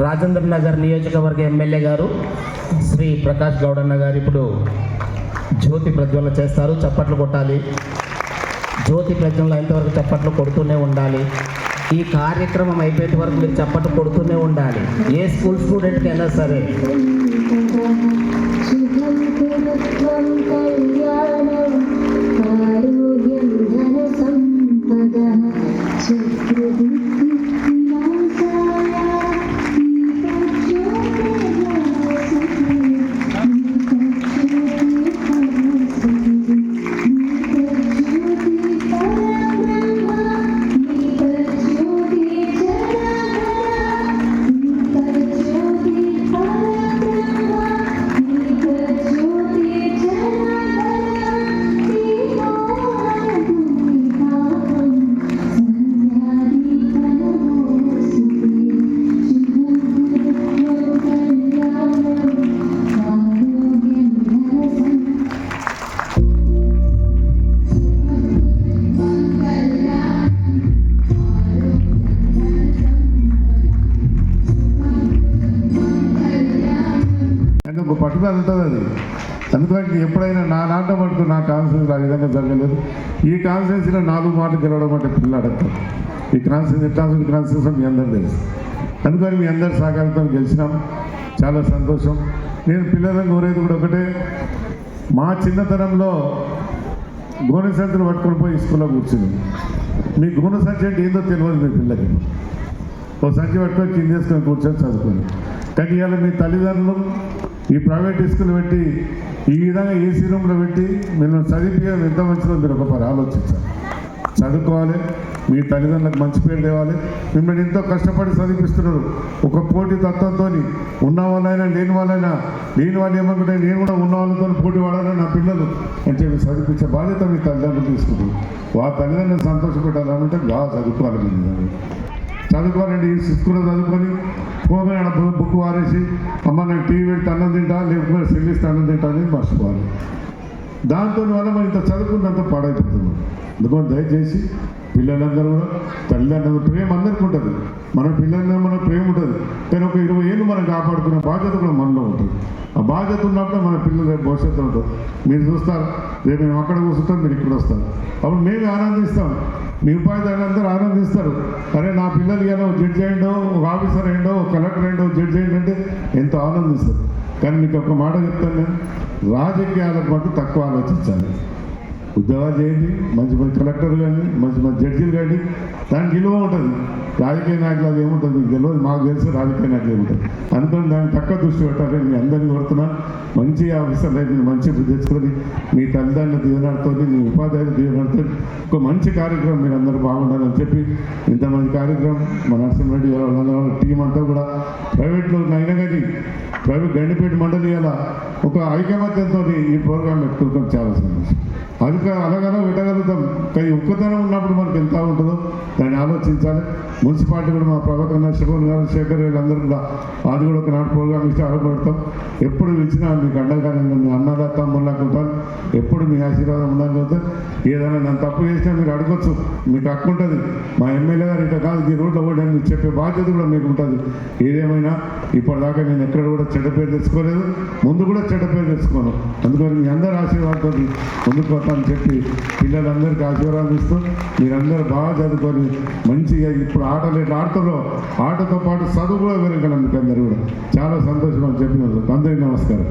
రాజేంద్ర నగర్ నియోజకవర్గ ఎమ్మెల్యే గారు శ్రీ ప్రకాష్ గౌడన్న గారు ఇప్పుడు జ్యోతి ప్రజ్వలన చేస్తారు చప్పట్లు కొట్టాలి జ్యోతి ప్రజ్వలన ఎంతవరకు చప్పట్లు కొడుతూనే ఉండాలి ఈ కార్యక్రమం అయిపోయేంత వరకు మీరు చప్పట్లు కొడుతూనే ఉండాలి ఏ స్కూల్ స్టూడెంట్కి అయినా సరే కళ్యాణం అంటే ఒక పట్టుదల ఉంటుంది అది. అందుకని ఎప్పుడైనా నా నాట మటుకు నా కాన్ఫిడెన్స్ ఆ విధంగా జరగలేదు. ఈ కాన్ఫిడెన్స్లో నాలుగు మాటలు గెలవడం అంటే పిల్లలు ఈ కాన్ఫిడెన్స్ ఎట్టాల్సిన కాన్ఫిడెన్స్ మీ అందరూ తెలుసు. అందుకని మీ అందరి సహకారంతో గెలిచినాం. చాలా సంతోషం. నేను పిల్లలను కోరేది కూడా ఒకటే. మా చిన్నతనంలో గోనె సంచులు పట్టుకొని పోయి స్కూల్లో కూర్చుని మీ గోనె సంచి అంటే ఏందో తెలియదు మీ పిల్లకి ఓ సంచి పట్టుకొని కింద చేసుకొని కూర్చొని చదువుకొని కానీ ఇవాళ మీ తల్లిదండ్రులు ఈ ప్రైవేట్ స్కూల్ పెట్టి ఈ విధంగా ఏసీ రూమ్లో పెట్టి మిమ్మల్ని చదివించడం ఎంత మంచిదో మీరు ఒకసారి ఆలోచించాలి చదువుకోవాలి మీ తల్లిదండ్రులకు మంచి పేరు తేవాలి. మిమ్మల్ని ఎంతో కష్టపడి చదివిస్తున్నారు ఒక పోటీ తత్వంతో ఉన్న వాళ్ళైనా లేని వాళ్ళైనా లేని వాళ్ళు ఏమనుకుంటే నేను కూడా ఉన్న వాళ్ళతో పోటీ వాడాలని నా పిల్లలు అని చెప్పి చదివించే బాధ్యత మీ తల్లిదండ్రులు తీసుకుంటారు వాళ్ళ తల్లిదండ్రులు సంతోషపెట్టాలంటే బాగా చదువుకోవాలి మీ చదువుకోనండి సిక్కులో చదువుకొని పోగా ఆడ బుక్ వారేసి అమ్మ నాకు టీవీ పెడితే అన్నం తింటా లేకపోతే సెల్లిస్తే అన్నం తింటా అనేది మర్చిపోవాలి. దాంతో వల్ల మనం ఇంత చదువుకున్నంత పాడైపోతున్నాం అందుకని దయచేసి పిల్లలందరూ కూడా తల్లిదండ్రులు ప్రేమ అందరికీ ఉంటుంది. మన పిల్లలందరూ మన ప్రేమ ఉంటుంది. కానీ ఒక ఇరవై ఏళ్ళు మనం కాపాడుకునే బాధ్యత కూడా మనలో ఉంటుంది. ఆ బాధ్యత ఉన్నప్పుడు మన పిల్లల భవిష్యత్తు ఉంటుంది. మీరు చూస్తారు రేపు మేము అక్కడ కూర్చుంటాం మీరు ఇక్కడ వస్తారు. అప్పుడు మేము ఆనందిస్తాం. మీ ఉపాధ్యాయులు అందరూ ఆనందిస్తారు. అరే నా పిల్లలు ఏదో జడ్జి అయ్యిండో ఒక ఆఫీసర్ అయ్యిండో ఒక కలెక్టర్ అయ్యిండో జడ్జి అయ్యిండో అంటే ఎంతో ఆనందిస్తారు. కానీ మీకు ఒక మాట చెప్తాను నేను. రాజకీయాలకు మటు తక్కువ ఆలోచించాలి. ఉద్యోగాలు చేయండి మంచి మంచి కలెక్టర్ కానీ మంచి మంచి జడ్జీలు కానీ దానికి విలువ ఉంటుంది. రాజకీయ నాయకులు అది ఏముంటుంది? మీకు తెలియదు మాకు తెలిసి రాజకీయ నాయకులు ఏముంటుంది అందుకని దాన్ని తక్కువ దృష్టి పెట్టాలని మీ అందరినీ కోరుతున్నాను. మంచి ఆఫీసర్లు అయితే మంచి తెచ్చుకొని మీ తల్లిదండ్రుల దీవెనతో మీ ఉపాధ్యాయుల దీవెనతో ఒక మంచి కార్యక్రమం మీరు అందరూ బాగుండాలని చెప్పి ఇంత మంచి కార్యక్రమం మన నరసింహరెడ్డి వాళ్ళందరూ వాళ్ళ టీం అంతా కూడా ప్రైవేట్లో అయినా కానీ ప్రైవేట్ గండిపేట మండలి అలా ఒక ఐకమత్యంతో ఈ ప్రోగ్రాం పెట్టుకుంటాం చాలా సంతోషం. అది ఒక్కొక్క అలాగలా పెట్టగలుగుతాం కానీ ఒక్కతనం ఉన్నప్పుడు మనకి ఎంత ఉంటుందో దాన్ని ఆలోచించాలి. మున్సిపాలిటీ కూడా మా ప్రభుత్వం శివన్ గారు శేఖర్ గారు అందరూ కూడా అది కూడా ఒక ప్రోగ్రామ్ ఇస్తే ఆడపడతాం ఎప్పుడు ఇచ్చినా మీకు అండగా మీ అన్నదా తమ్ముళ్ళకు ఉంటాను ఎప్పుడు మీ ఆశీర్వాదం ఉందని ఏదైనా నన్ను తప్పు చేసినా మీరు అడగొచ్చు. మీకు హక్కు ఉంటుంది. మా ఎమ్మెల్యే గారు ఇట్లా కాదు ఈ రోడ్లు కూడా మీకు చెప్పే బాధ్యత కూడా మీకు ఉంటుంది. ఏదేమైనా ఇప్పటిదాకా నేను ఎక్కడ కూడా చెడ్డ పేరు తెచ్చుకోలేదు. ముందు కూడా చెడ్డ పేరు తెచ్చుకోను. అందుకని మీ అందరి ఆశీర్వాదంతో ముందుకు వస్తాను చెప్పి పిల్లలందరికీ ఆశీర్వాదిస్తూ మీరందరూ బాగా చదువుకొని మంచిగా ఇప్పుడు ఆటలు ఎట్లా ఆడుతారో ఆటతో పాటు చదువు కూడా పెరగలం మీకు అందరూ కూడా. చాలా సంతోషం అని చెప్పినందుకు అందరికీ నమస్కారం.